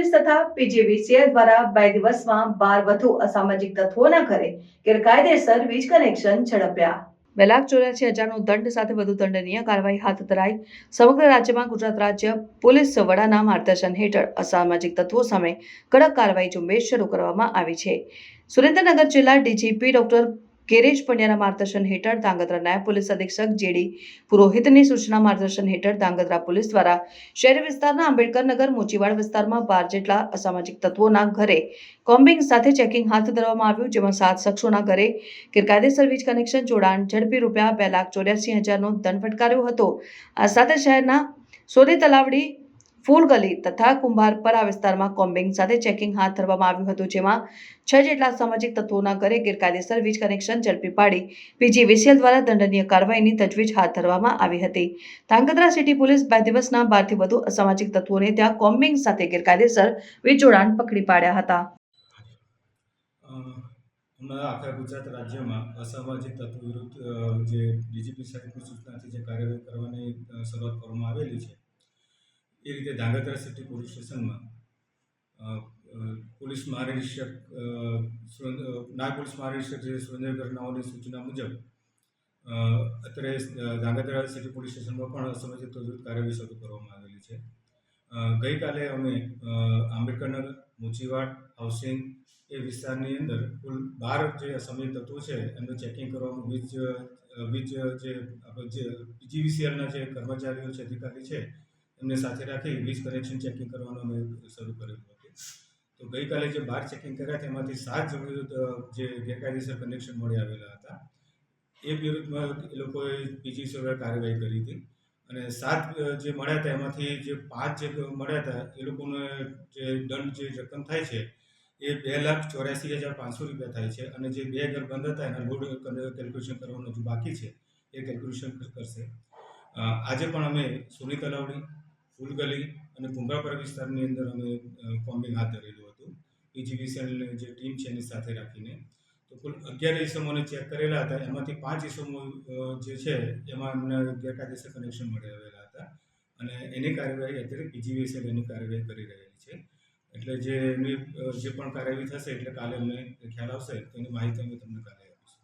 Police તથા PGVCL દ્વારા બે દિવસમાં બાર વધુ અસામાજિક તત્વોના ઘરે ગેરકાયદેસર વીજ કનેક્શન ઝડપ્યા. બે લાખ ચોર્યાસી હજારનો દંડ સાથે વધુ દંડનીય કાર્યવાહી હાથ ધરાઈ સમગ્ર રાજ્યમાં ગુજરાત રાજ્ય પોલીસ વડાના માર્ગદર્શન હેઠળ અસામાજિક તત્વો સામે કડક કાર્યવાહી ઝુંબેશ શરૂ કરવામાં આવી છે. સુરેન્દ્રનગર જિલ્લા ડીજીપી ડોક્ટર ગિરીશ પંડ્યાના માર્ગદર્શન હેઠળ ધાંગધ્રા નાયબ પોલીસ અધિક્ષક જેડી પુરોહિતની સૂચના માર્ગદર્શન હેઠળ ધાંગધ્રા પોલીસ દ્વારા શહેરી વિસ્તારના આંબેડકર નગર મોચીવાડ વિસ્તારમાં બાર જેટલા અસામાજિક તત્વોના ઘરે કોમ્બિંગ સાથે ચેકિંગ હાથ ધરવામાં આવ્યું, જેમાં સાત શખ્સોના ઘરે ગેરકાયદેસર વીજ કનેક્શન, જોડાણ, ઝડપી રૂપિયા બે લાખ ચોર્યાસી હજારનો દંડ ફટકાર્યો હતો. આ સાથે શહેરના સોની તલાવડી ફૂલ ગલી તથા કુંભારપરા વિસ્તારમાં કોમ્બિંગ સાથે ચેકિંગ હાથ ધરવામાં આવ્યું હતું જેમાં છ જેટલા સામાજિક તત્વોના ઘરે ગેરકાયદેસર વીજ કનેક્શન ઝડપી પાડી પીજીવીસીએલ દ્વારા દંડનીય કાર્યવાહીની તજવીજ હાથ ધરવામાં આવી હતી. ધાંગધ્રા સિટી પોલીસ બે દિવસના બારથી વધુ અસામાજિક તત્વોને ત્યાં કોમ્બિંગ સાથે ગેરકાયદેસર વીજ જોડાણ પકડી પાડ્યા હતા. અ, હમણાં આખા ગુજરાત રાજ્યમાં અસામાજિક તત્વો વિરુદ્ધ જે ડીજીપી સાહેબની સૂચનાથી જે કાર્યવાહી કરવાની શરૂઆત કરવામાં આવેલી છે એ રીતે ધાંગધ્રા સિટી પોલીસ સ્ટેશનમાં પોલીસ મહાનિરીક્ષક સુરેન્દ્ર નાયબ પોલીસ મહાનિરીક્ષક જે સુરેન્દ્રનગર નાઓની સૂચના મુજબ અત્યારે ધાંગધ્રા સિટી પોલીસ સ્ટેશનમાં પણ અસામાજિક તત્વો કાર્યવાહી શરૂ કરવામાં આવેલી છે. ગઈકાલે અમે આંબેડકરનગર મુચીવાડ, હાઉસિંગ એ વિસ્તારની અંદર કુલ બાર જે અસમય તત્વો છે, એમનું ચેકિંગ કરવાનું, વીજ વીજ જે આપણે જે પીજીવીસીએલના જે કર્મચારીઓ છે, અધિકારી છે એમને સાથે રાખી વીજ કનેક્શન ચેકિંગ કરવાનું અમે શરૂ કરેલું હતું. તો ગઈકાલે જે બાર ચેકિંગ કર્યા તેમાંથી સાત જે ગેરકાયદેસર કનેક્શન મળી આવેલા હતા. એ વિરુદ્ધમાં એ લોકોએ પીજીવીસીએલ કાર્યવાહી કરી હતી. અને સાત જે મળ્યા હતા, એમાંથી જે પાંચ જે મળ્યા હતા, એ લોકોને જે દંડ જે રકમ થાય છે, એ બે લાખ ચોર્યાસી હજાર પાંચસો રૂપિયા થાય છે. અને જે બે ઘર બંધ હતા, એના લોડ કેલ્ક્યુલેશન કરવાનું હજુ બાકી છે, એ કેલ્ક્યુલેશન કરશે. આજે પણ અમે સોની તલાવડી ફૂલગલી અને ભૂંગાપર વિસ્તારની અંદર અમે કોમ્બિંગ હાથ ધરેલું હતું. પીજીવીસીએલની જે ટીમ છે એની સાથે રાખીને. તો કુલ અગિયાર ઇસમોને ચેક કરેલા હતા. એમાંથી પાંચ ઇસમો જે છે એમાં અમને ગેરકાયદેસર કનેક્શન મળી આવેલા હતા. અને એની કાર્યવાહી અત્યારે પીજીવીસીએલ એની કાર્યવાહી કરી રહેલી છે. એટલે જે એમની જે પણ કાર્યવાહી થશે એટલે કાલે અમને ખ્યાલ આવશે. તેની માહિતી અમે તમને કાલે